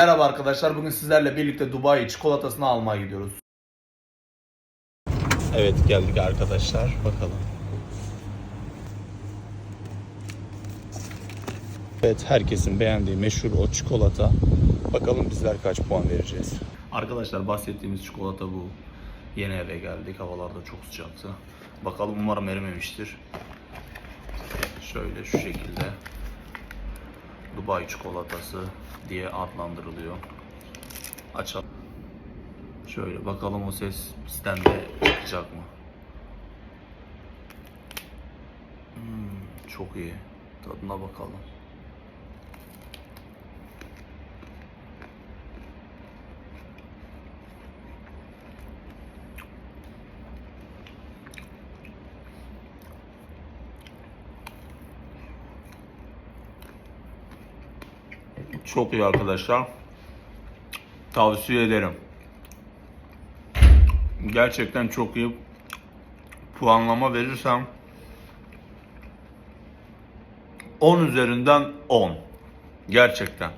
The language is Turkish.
Merhaba arkadaşlar. Bugün sizlerle birlikte Dubai çikolatasını almaya gidiyoruz. Evet geldik arkadaşlar. Bakalım. Evet herkesin beğendiği meşhur o çikolata. Bakalım bizler kaç puan vereceğiz. Arkadaşlar bahsettiğimiz çikolata bu. Yeni eve geldik. Havalar da çok sıcaktı. Bakalım umarım erimemiştir. Şöyle şu şekilde. Dubai çikolatası diye adlandırılıyor. Açalım. Şöyle bakalım o ses bizden de çıkacak mı? Hmm, çok iyi. Tadına bakalım. Çok iyi arkadaşlar. Tavsiye ederim. Gerçekten çok iyi. Puanlama verirsem 10 üzerinden 10. Gerçekten.